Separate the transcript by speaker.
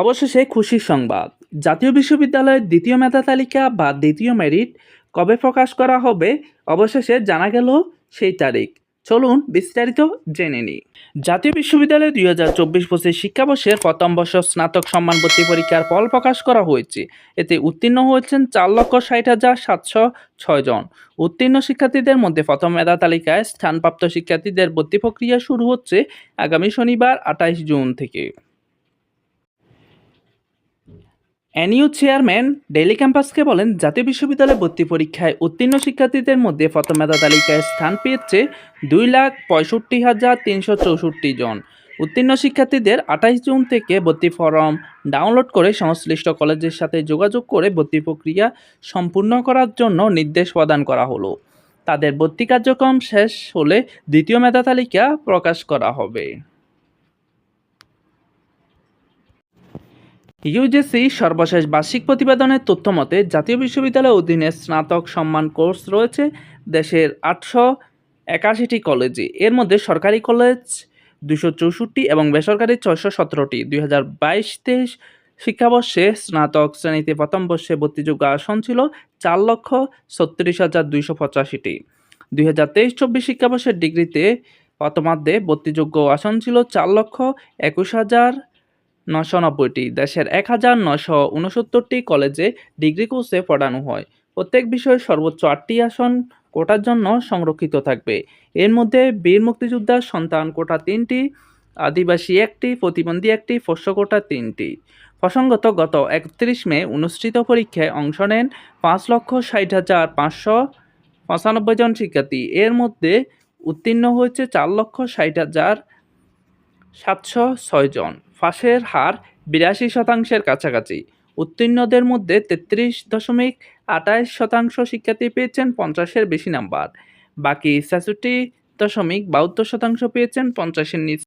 Speaker 1: অবশেষে খুশির সংবাদ। জাতীয় বিশ্ববিদ্যালয়ের দ্বিতীয় মেধা তালিকা বা দ্বিতীয় মেরিট কবে প্রকাশ করা হবে, অবশেষে জানা গেল সেই তারিখ। চলুন বিস্তারিত জেনে নিই। জাতীয় বিশ্ববিদ্যালয়ে দুই হাজার চব্বিশ পঁচিশ শিক্ষাবর্ষের প্রথম বর্ষ স্নাতক সম্মান ভর্তি পরীক্ষার ফল প্রকাশ করা হয়েছে। এতে উত্তীর্ণ হয়েছেন চার লক্ষ ষাট হাজার সাতশো ছয় জন। উত্তীর্ণ শিক্ষার্থীদের মধ্যে প্রথম মেধা তালিকায় স্থানপ্রাপ্ত শিক্ষার্থীদের ভর্তি প্রক্রিয়া শুরু হচ্ছে আগামী শনিবার, আঠাইশ জুন থেকে। এনইউ চেয়ারম্যান ডেলি ক্যাম্পাসকে বলেন, জাতীয় বিশ্ববিদ্যালয়ে ভর্তি পরীক্ষায় উত্তীর্ণ শিক্ষার্থীদের মধ্যে প্রথম তালিকায় স্থান পেয়েছে দুই লাখ পঁয়ষট্টি হাজার তিনশো চৌষট্টি জন। উত্তীর্ণ শিক্ষার্থীদের আঠাইশ জুন থেকে ভর্তি ফর্ম ডাউনলোড করে সংশ্লিষ্ট কলেজের সাথে যোগাযোগ করে ভর্তি প্রক্রিয়া সম্পূর্ণ করার জন্য নির্দেশ প্রদান করা হলো। তাদের ভর্তি কার্যক্রম শেষ হলে দ্বিতীয় মেধা তালিকা প্রকাশ করা হবে। ইউজিসি সর্বশেষ বার্ষিক প্রতিবেদনের তথ্য মতে জাতীয় বিশ্ববিদ্যালয়ের অধীনে স্নাতক সম্মান কোর্স রয়েছে দেশের আটশো একাশিটি কলেজে। এর মধ্যে সরকারি কলেজ দুশো চৌষট্টি এবং বেসরকারি ছয়শো সতেরোটি। দুই হাজার বাইশ তেইশ শিক্ষাবর্ষে স্নাতক শ্রেণীতে প্রথম বর্ষে ভর্তিযোগ্য আসন ছিল চার লক্ষ ছত্রিশ হাজার দুইশো পঁচাশিটি। দুই হাজার তেইশ চব্বিশ শিক্ষাবর্ষের ডিগ্রিতে প্রথমার্ধে ভর্তিযোগ্য আসন ছিল চার লক্ষ একুশ হাজার নশো নব্বইটি। দেশের এক হাজার নশো উনসত্তরটি কলেজে ডিগ্রি কোর্সে পড়ানো হয়। প্রত্যেক বিষয়ে সর্বোচ্চ আটটি আসন কোটার জন্য সংরক্ষিত থাকবে। এর মধ্যে বীর মুক্তিযোদ্ধার সন্তান কোটা তিনটি, আদিবাসী একটি, প্রতিবন্ধী একটি পোষ্য কোটা তিনটি। প্রসঙ্গত গত একত্রিশ মে অনুষ্ঠিত পরীক্ষায় অংশ নেন পাঁচ লক্ষ ষাট হাজার পাঁচশো পঁচানব্বই জন শিক্ষার্থী। এর মধ্যে উত্তীর্ণ হয়েছে চার লক্ষ ষাট হাজার সাতশো ছয় জন। ফাঁসের হার বিরাশি শতাংশের কাছাকাছি। উত্তীর্ণদের মধ্যে তেত্রিশ দশমিক আটাইশ শতাংশ শিক্ষার্থী পেয়েছেন পঞ্চাশের বেশি নাম্বার। বাকি ছেষট্টি দশমিক বাহাত্তর শতাংশ পেয়েছেন পঞ্চাশের নিচ